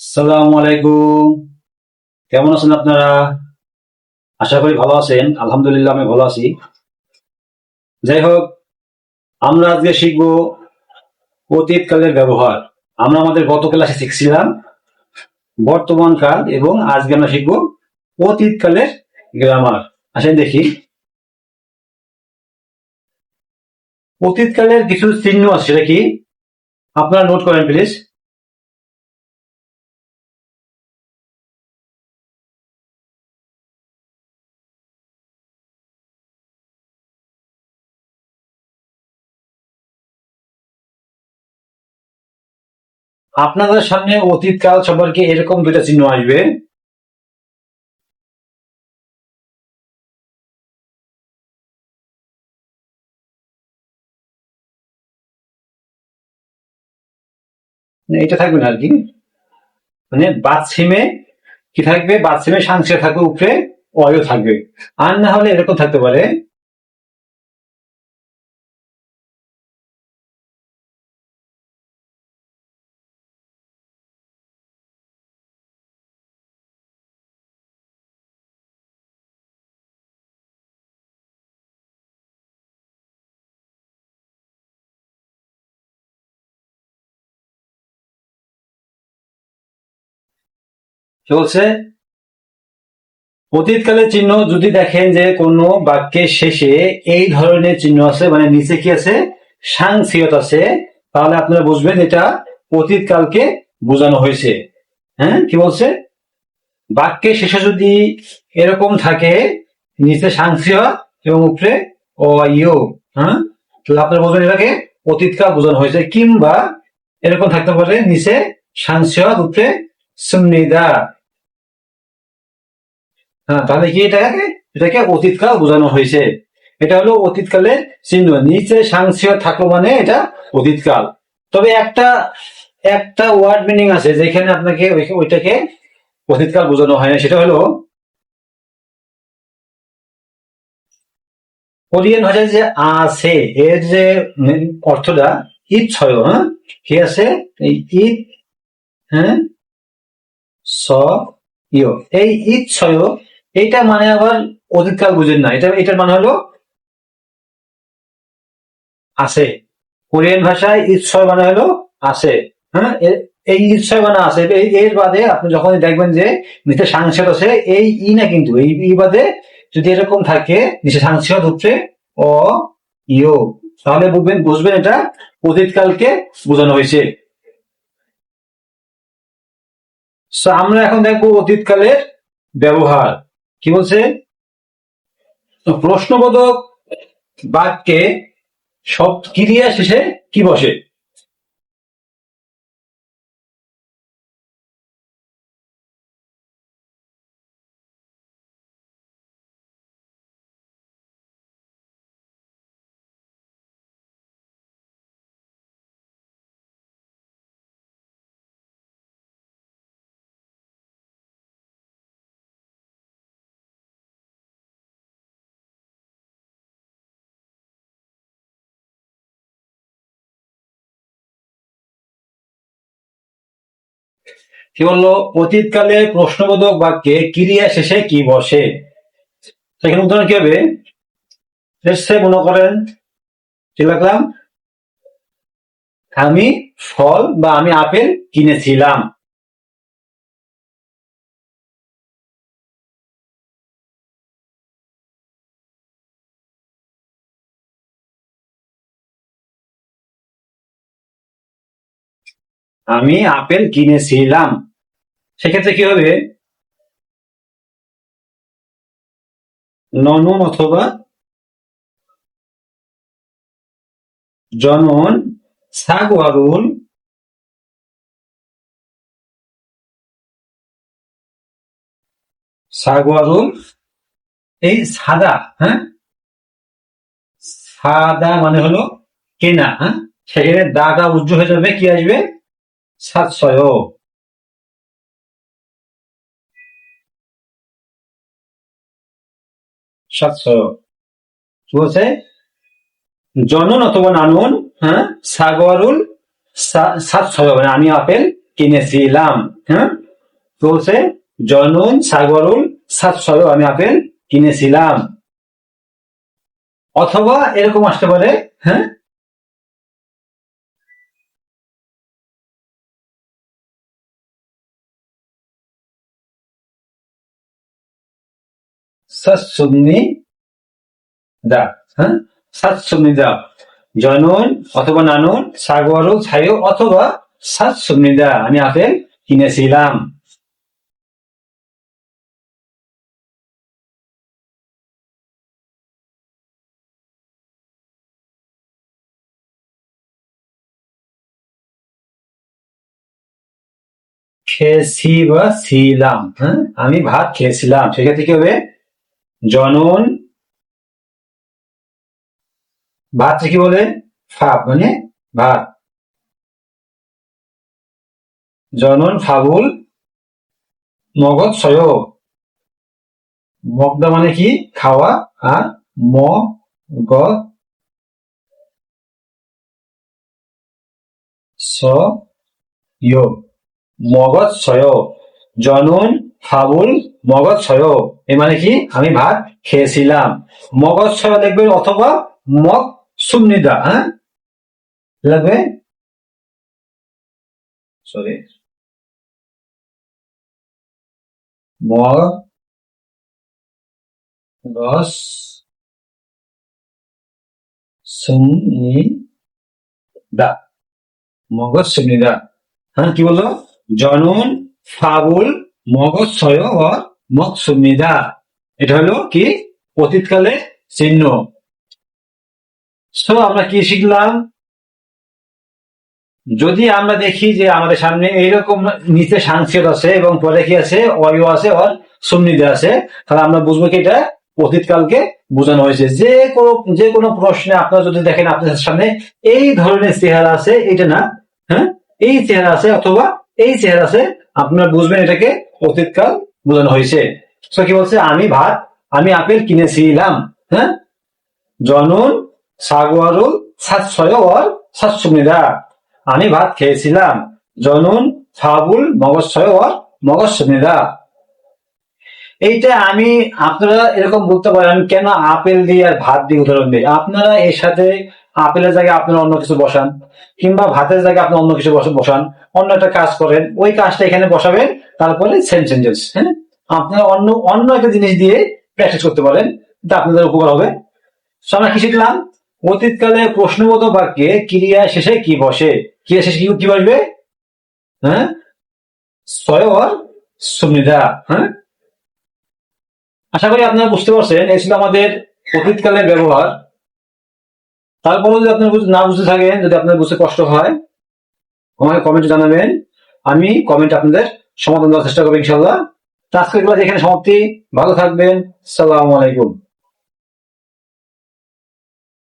আসসালামু আলাইকুম কেমন আছেন আপনারা? আশা করি ভালো আছেন। আলহামদুলিল্লাহ, আমি ভালো আছি। যাই হোক, আমরা আজকে শিখব অতীতকালের ব্যবহার। আমরা আমাদের গত ক্লাসে শিখছিলাম বর্তমান কাল এবং আজকে আমরা শিখব অতীতকালের গ্রামার আসেন দেখি। অতীতকালের কিছু চিহ্ন আছে, সেটা কি? আপনারা নোট করেন প্লিজ আপনাদের সামনে অতীতকাল সম্পর্কে এরকম দুটা চিহ্ন আসবে। মানে এটা থাকবে না আর কি। মানে বাথসিমে কি থাকবে? বাথসিমে সাংসে থাকবে, উপরে অয় থাকবে। আর না হলে এরকম থাকতে পারে। চলছে। অতীতকালের চিহ্ন যদি দেখেন যে কোনো বাক্যের শেষে এই ধরনের চিহ্ন আছে মানে নিচে কি আছে? সাংসিয়ত আছে। তাহলে আপনারা বুঝবেন এটা অতীতকালকে বোঝানো হয়েছে। হ্যাঁ কি বলছে? বাক্যের শেষে যদি এরকম থাকে, নিচে সাংসিয় এবং উপরে ও ইউ হ্যাঁ? তাহলে আপনারা বুঝবেন এটাকে অতীতকাল বোঝানো হয়েছে। কিংবা এরকম থাকতে পারে, নিচে সাংসিয় উপরে সুন্নিদা। হ্যাঁ তাহলে কি এটাকে? এটাকে অতীতকাল বোঝানো হয়েছে। এটা হলো অতীতকালের চিহ্ন। নিচে সাংসিয় থাকল মানে এটা অতীতকাল। তবে একটা একটা ওয়ার্ড মিনিং আছে যেখানে আপনাকে ওই- ওইটাকে অতীতকাল বোঝানো হয় না। সেটা হলো কোরিয়ান ভাষায় যে আছে, এর যে অর্থটা ঈদ ছয় হ্যাঁ? কি আছে? এই ঈদ হ্যাঁ? স, ইয়। এই ঈদ ছয় এইটা মানে আবার অতীতকাল বুঝেন না। এটা এটার মানে হলো আছে। কোরিয়ান ভাষায় ছয় মানে হলো আছে। হ্যাঁ? এই ছয় মানে আছে। এর বাদে আপনি যখন দেখবেন যে নিচে সাংসদ আছে, এই ই না কিন্তু, এই ই বাদে যদি এরকম থাকে, নিচে সাংসদ হচ্ছে অ ইও তাহলে বুঝবেন বুঝবেন এটা অতীতকালকে বোঝানো হয়েছে। আমরা এখন দেখব অতীতকালের ব্যবহার। কি বলছে? প্রশ্নবোধক বাক্যে সব ক্রিয়া শেষে কি বসে? কি বলল, অতীতকালে প্রশ্নবোধক বাক্যে ক্রিয়া শেষে কি বসে? সেখানে উদাহরণ কি হবে? শেষে মনে করেন, কি লাগলাম আমি ফল বা আমি আপেল কিনেছিলাম। আমি আপেল কিনেছিলাম। সেক্ষেত্রে কি হবে? ননন অথবা জনন সাগওয়ারুল সাগওয়ারুল এই সাদা হ্যাঁ? সাদা মানে হলো কেনা হ্যাঁ? সেখানে দাগা উজ্জ্বল হয়ে যাবে, কি আসবে? সাতশয় সাতশো কি বলছে জনন অথবা নানুন হ্যাঁ সাগরুল সাতশয় মানে আমি আপেল কিনেছিলাম হ্যাঁ তো বলছে জনুন সাগরুল সাতশয় আমি আপেল কিনেছিলাম অথবা এরকম আসতে পারে হ্যাঁ দা হ্যাঁ? সাতসুন্নি দা জনুন অথবা নানুন সাগরুল ছায়ু অথবা সাতসুন্নি দা, আমি আপেল কিনেছিলাম। খেয়েছি বা ছিলাম হ্যাঁ? আমি ভাত খেয়েছিলাম, সেক্ষেত্রে কি হবে? জনন ভাত কি বলে? ফাপ মানে ভাত। জনন, ফাবুল, মগজ, সয়। মগদা মানে কি? খাওয়া আর ম গ স মগজ ছয় জনুন ফাবুল মগজ ছয়। এ মানে কি? আমি ভাত খেয়েছিলাম। মগজ ছয় দেখবেন অথবা মগ সুমনিদা হ্যাঁ? লাগবে? সরি মগ সুমনিদা মগজ সুমনিদা হ্যাঁ কি বলল? জনন ফাবুল মগজ ছয় ও মকসুমিদা এটা হলো কি? অতীতকালে চিহ্ন। সো আমরা কি শিখলাম? যদি আমরা দেখি যে আমাদের সামনে এইরকম নিচে আছে এবং পরে কি আছে? অয়ু আছে সুমনিদা আছে, তাহলে আমরা বুঝব কি এটা অতীতকালকে বোঝানো হয়েছে। যে কোনো যে কোনো প্রশ্নে আপনারা যদি দেখেন আপনাদের সামনে এই ধরনের চেহারা আছে, এটা না হ্যাঁ? এই চেহারা আছে অথবা এই চেহারা আছে, আপনারা বুঝবেন এটাকে অতীতকাল বোঝানো হয়েছে। তো কি বলছে? আমি ভাত, আমি আপেল কিনেছিলাম হ্যাঁ? জনুন সাগুয়ারুল সাতশয় ওর সাতসুমিদা আমি ভাত খেয়েছিলাম, জনুন ফাবুল মগজছয় ওর মগজসুমিদা এইটা আমি, আপনারা এরকম বলতে পারেন, কেন আপেল দিয়ে আর ভাত দিয়ে উদাহরণ দিই? আপনারা এর সাথে আপেলের জায়গায় আপনারা অন্য কিছু বসান, কিংবা ভাতের জায়গায় আপনি অন্য কিছু বসান, অন্য একটা কাজ করেন, ওই কাজটা এখানে বসাবেন, তারপরে সেম সেন্টেন্স হ্যাঁ? আপনারা অন্য অন্য একটা জিনিস দিয়ে প্র্যাকটিস করতে পারেন, এটা আপনাদের উপকার হবে। আমরা কি শিখলাম? অতীতকালে প্রশ্নবোধ বাক্যে ক্রিয়া শেষে কি বসে? ক্রিয়া শেষে কি বসবে? হ্যাঁ? সয় আর সুমিদা হ্যাঁ? আশা করি আপনারা বুঝতে পারছেন, এই ছিল আমাদের অতীতকালের ব্যবহার। তারপরে যদি আপনার না বুঝতে থাকেন, যদি আপনার বুঝতে কষ্ট হয়, আমাকে কমেন্ট জানাবেন। আমি কমেন্ট আপনাদের সমাধান দেওয়ার চেষ্টা করব, ইনশাল্লাহ। আজকের ক্লাস এখানে সমাপ্তি। ভালো থাকবেন। সালাম আলাইকুম।